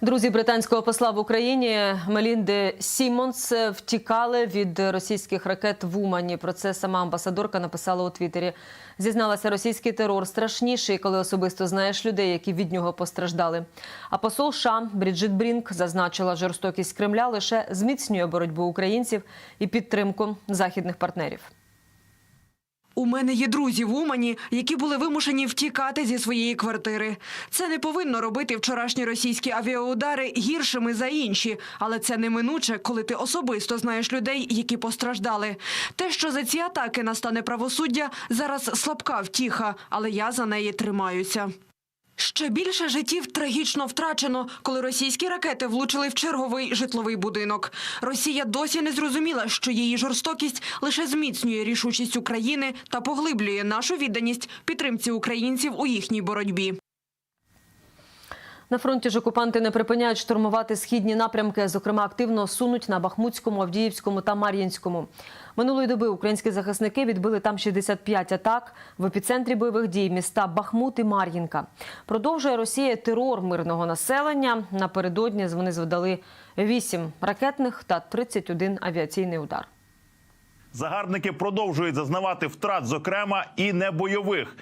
Друзі британського посла в Україні Мелінди Сімонс втікали від російських ракет в Умані. Про це сама амбасадорка написала у Твіттері. Зізналася, російський терор страшніший, коли особисто знаєш людей, які від нього постраждали. А посол США Бріджит Брінк зазначила, жорстокість Кремля лише зміцнює боротьбу українців і підтримку західних партнерів. У мене є друзі в Умані, які були вимушені втікати зі своєї квартири. Це не повинно робити вчорашні російські авіаудари гіршими за інші, але це неминуче, коли ти особисто знаєш людей, які постраждали. Те, що за ці атаки настане правосуддя, зараз слабка втіха, але я за неї тримаюся. Ще більше життів трагічно втрачено, коли російські ракети влучили в черговий житловий будинок. Росія досі не зрозуміла, що її жорстокість лише зміцнює рішучість України та поглиблює нашу відданість підтримці українців у їхній боротьбі. На фронті ж окупанти не припиняють штурмувати східні напрямки. Зокрема, активно сунуть на Бахмутському, Авдіївському та Мар'їнському. Минулої доби українські захисники відбили там 65 атак. В епіцентрі бойових дій міста Бахмут і Мар'їнка. Продовжує Росія терор мирного населення. Напередодні вони завдали 8 ракетних та 31 авіаційний удар. Загарбники продовжують зазнавати втрат, зокрема і небойових.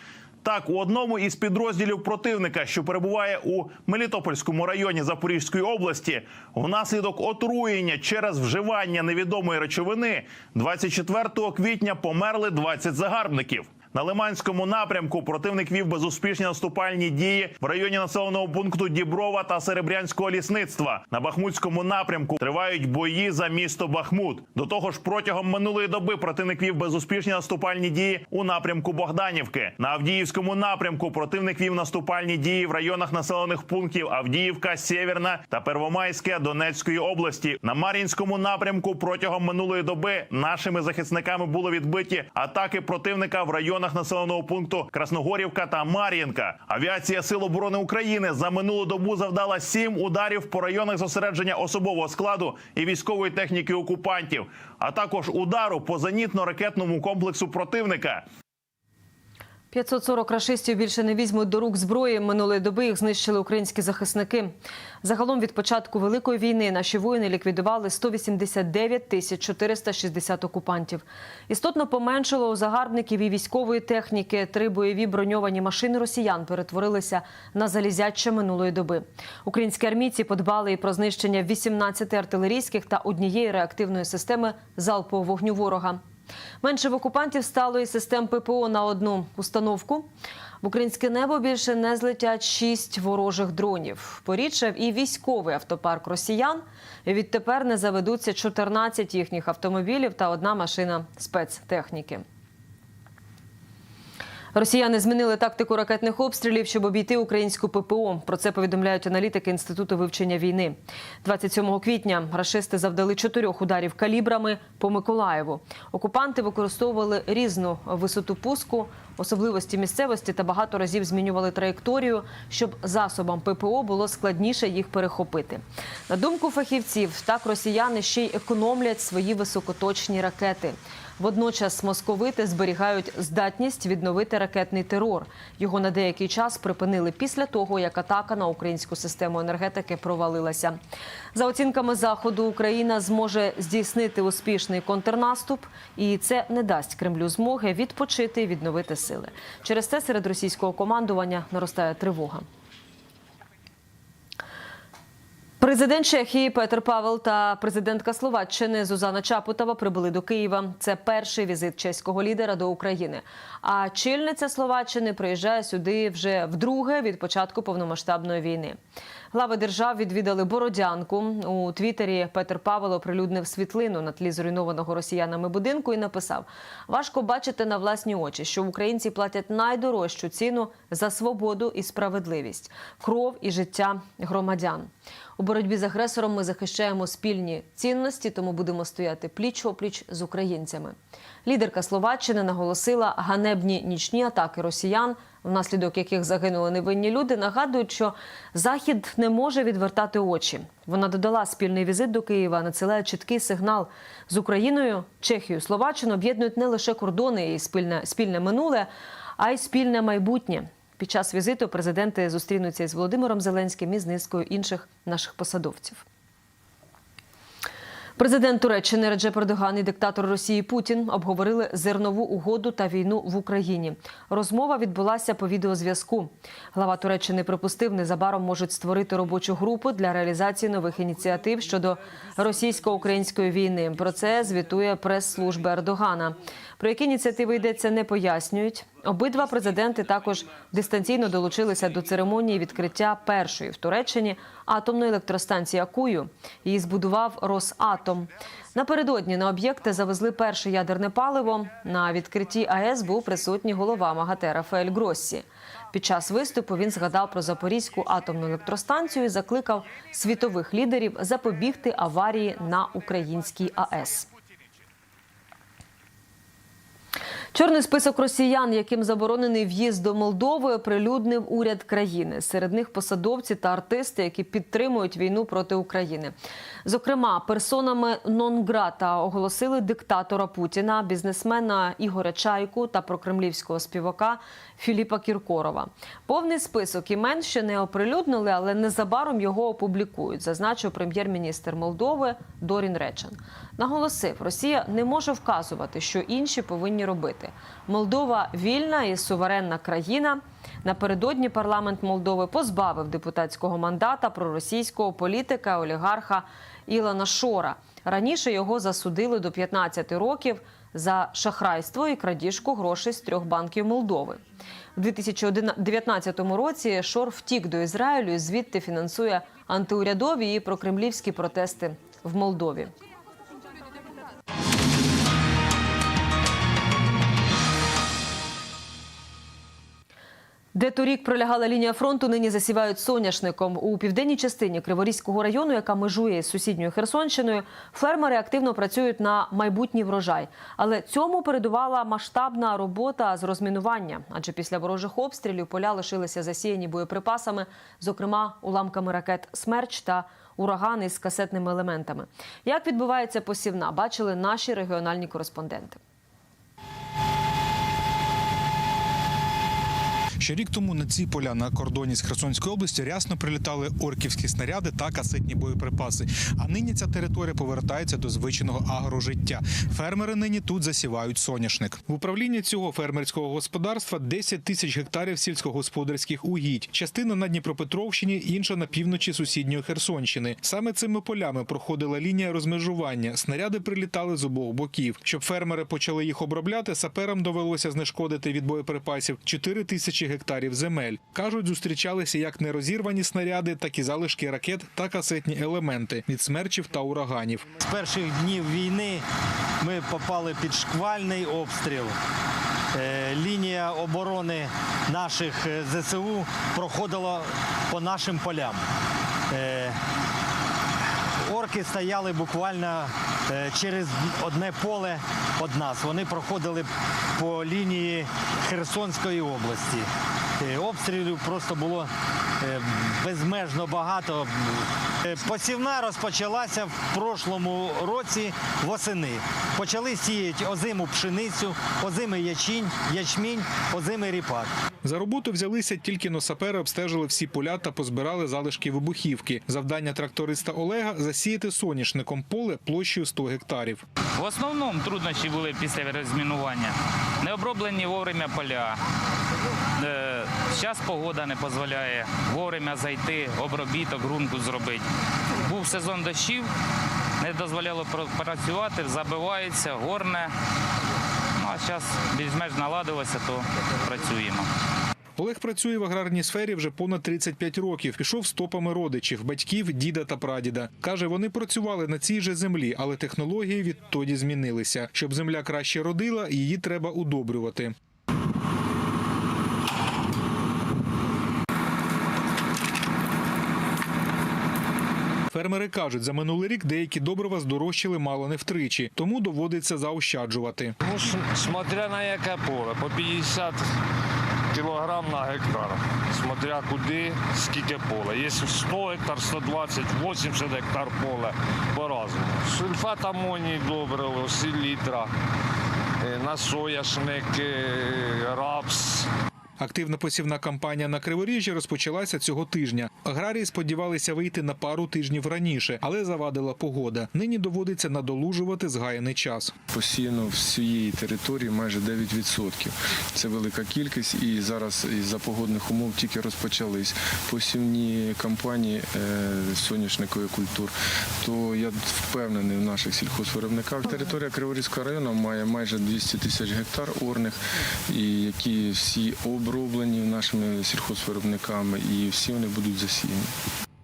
Так, у одному із підрозділів противника, що перебуває у Мелітопольському районі Запорізької області, внаслідок отруєння через вживання невідомої речовини 24 квітня померли 20 загарбників. На Лиманському напрямку противник вів безуспішні наступальні дії в районі населеного пункту Діброва та Серебрянського лісництва. На Бахмутському напрямку тривають бої за місто Бахмут. До того ж, протягом минулої доби противник вів безуспішні наступальні дії у напрямку Богданівки. На Авдіївському напрямку противник вів наступальні дії в районах населених пунктів Авдіївка, Сєвєрна та Первомайське Донецької області. На Мар'їнському напрямку протягом минулої доби нашими захисниками було відбиті атаки противника в районах населеного пункту Красногорівка та Мар'їнка. Авіація Сил оборони України за минулу добу завдала сім ударів по районах зосередження особового складу і військової техніки окупантів, а також удару по зенітно-ракетному комплексу противника. 540 рашистів більше не візьмуть до рук зброї. Минулої доби їх знищили українські захисники. Загалом від початку великої війни наші воїни ліквідували 189 тисяч 460 окупантів. Істотно поменшило у загарбників і військової техніки. Три бойові броньовані машини росіян перетворилися на залізяче минулої доби. Українські армійці подбали і про знищення 18 артилерійських та однієї реактивної системи залпового вогню ворога. Менше в окупантів стало і систем ППО на одну установку. В українське небо більше не злетять шість ворожих дронів. Порідшав і військовий автопарк росіян. Відтепер не заведуться 14 їхніх автомобілів та одна машина спецтехніки. Росіяни змінили тактику ракетних обстрілів, щоб обійти українську ППО. Про це повідомляють аналітики Інституту вивчення війни. 27 квітня рашисти завдали чотирьох ударів калібрами по Миколаєву. Окупанти використовували різну висоту пуску, особливості місцевості та багато разів змінювали траєкторію, щоб засобам ППО було складніше їх перехопити. На думку фахівців, так росіяни ще й економлять свої високоточні ракети. Водночас московити зберігають здатність відновити ракетний терор. Його на деякий час припинили після того, як атака на українську систему енергетики провалилася. За оцінками заходу, Україна зможе здійснити успішний контрнаступ, і це не дасть Кремлю змоги відпочити і відновити сили. Через це серед російського командування наростає тривога. Президент Чехії Петр Павел та президентка Словаччини Зузана Чапутова прибули до Києва. Це перший візит чеського лідера до України. А чільниця Словаччини приїжджає сюди вже вдруге від початку повномасштабної війни. Глави держав відвідали Бородянку. У Твіттері Петр Павел оприлюднив світлину на тлі зруйнованого росіянами будинку і написав: Важко бачити на власні очі, що українці платять найдорожчу ціну за свободу і справедливість, кров і життя громадян. У боротьбі з агресором ми захищаємо спільні цінності, тому будемо стояти пліч опліч з українцями. Лідерка Словаччини наголосила, ганебні нічні атаки росіян, внаслідок яких загинули невинні люди, нагадують, що захід не може відвертати очі. Вона додала спільний візит до Києва, надсилає чіткий сигнал з Україною, Чехією, Словаччину об'єднують не лише кордони і спільне спільне минуле, а й спільне майбутнє. Під час візиту президенти зустрінуться із Володимиром Зеленським і з низкою інших наших посадовців. Президент Туреччини Реджеп Ердоган і диктатор Росії Путін обговорили зернову угоду та війну в Україні. Розмова відбулася по відеозв'язку. Глава Туреччини припустив, незабаром можуть створити робочу групу для реалізації нових ініціатив щодо російсько-української війни. Про це звітує прес-служба Ердогана. Про які ініціативи йдеться, не пояснюють. Обидва президенти також дистанційно долучилися до церемонії відкриття першої в Туреччині атомної електростанції Акую. Її збудував Росатом. Напередодні на об'єкти завезли перше ядерне паливо. На відкритті АЕС був присутній голова МАГАТЕ Рафаель Гроссі. Під час виступу він згадав про Запорізьку атомну електростанцію і закликав світових лідерів запобігти аварії на українській АЕС. Чорний список росіян, яким заборонений в'їзд до Молдови, оприлюднив уряд країни. Серед них посадовці та артисти, які підтримують війну проти України. Зокрема, персонами нон-грата оголосили диктатора Путіна, бізнесмена Ігоря Чайку та прокремлівського співака Філіпа Кіркорова. Повний список імен ще не оприлюднили, але незабаром його опублікують, зазначив прем'єр-міністр Молдови Дорін Речен. Наголосив, Росія не може вказувати, що інші повинні робити. Молдова вільна і суверенна країна. Напередодні парламент Молдови позбавив депутатського мандата проросійського політика олігарха Ілона Шора. Раніше його засудили до 15 років за шахрайство і крадіжку грошей з трьох банків Молдови. У 2019 році Шор втік до Ізраїлю і звідти фінансує антиурядові і прокремлівські протести в Молдові. Де торік пролягала лінія фронту, нині засівають соняшником. У південній частині Криворізького району, яка межує з сусідньою Херсонщиною, фермери активно працюють на майбутній врожай. Але цьому передувала масштабна робота з розмінування, адже після ворожих обстрілів поля лишилися засіяні боєприпасами, зокрема уламками ракет «Смерч» та урагани з касетними елементами. Як відбувається посівна, бачили наші регіональні кореспонденти. Ще рік тому на ці поля на кордоні з Херсонською областю рясно прилітали орківські снаряди та касетні боєприпаси. А нині ця територія повертається до звичного агрожиття. Фермери нині тут засівають соняшник. В управлінні цього фермерського господарства 10 тисяч гектарів сільськогосподарських угідь. Частина на Дніпропетровщині, інша на півночі сусідньої Херсонщини. Саме цими полями проходила лінія розмежування. Снаряди прилітали з обох боків. Щоб фермери почали їх обробляти, саперам довелося знешкодити від боєприпасів 4 тисячі гектарів земель. Кажуть, зустрічалися як нерозірвані снаряди, так і залишки ракет та касетні елементи від смерчів та ураганів. З перших днів війни ми попали під шквальний обстріл. Е, Лінія оборони наших е, ЗСУ проходила по нашим полям. Орки стояли буквально е, через одне поле від нас. Вони проходили по лінії Херсонської області. Е, Обстрілів просто було е, безмежно багато. Посівна розпочалася в прошлому році восени. Почали сіяти озиму пшеницю, озимий ячінь, ячмінь, озимий ріпак. За роботу взялися тільки но сапери обстежили всі поля та позбирали залишки вибухівки. Завдання тракториста Олега засіяти соняшником поле площею 100 гектарів. В основному труднощі були після розмінування. Не оброблені вовремя поля. Зараз погода не дозволяє вовремя зайти, обробіток, ґрунту зробити. Був сезон дощів, не дозволяло пр- працювати, забивається, горне. Ну, а зараз більш-менш наладилося, то працюємо. Олег працює в аграрній сфері вже понад 35 років. Пішов стопами родичів, батьків, діда та прадіда. Каже, вони працювали на цій же землі, але технології відтоді змінилися. Щоб земля краще родила, її треба удобрювати. Фермери кажуть, за минулий рік деякі добрива здорожчали мало не втричі, тому доводиться заощаджувати. Ну, смотря на яке поле, по 50 кілограм на гектар. Смотря куди, скільки поле. Є 100 гектар, 120, 80 гектар поле по-разному. Сульфат амоній добриво, селітра, е, на соняшник, е, рапс. Активна посівна кампанія на Криворіжжі розпочалася цього тижня. Аграрії сподівалися вийти на пару тижнів раніше, але завадила погода. Нині доводиться надолужувати згаяний час. Посіяно всієї території майже 9%. Це велика кількість, і зараз із-за погодних умов тільки розпочались посівні кампанії е, соняшникових культур. То я впевнений в наших сільхозвиробниках. Територія Криворізького району має майже 200 тисяч гектар орних, які всі оброблені нашими сільхозвиробниками, і всі вони будуть засіяні.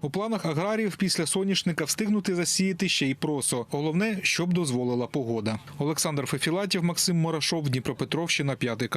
У планах аграріїв після соняшника встигнути засіяти ще й просо. Головне, щоб дозволила погода. Олександр Фефілатів, Максим Морашов, Дніпропетровщина, п'ятий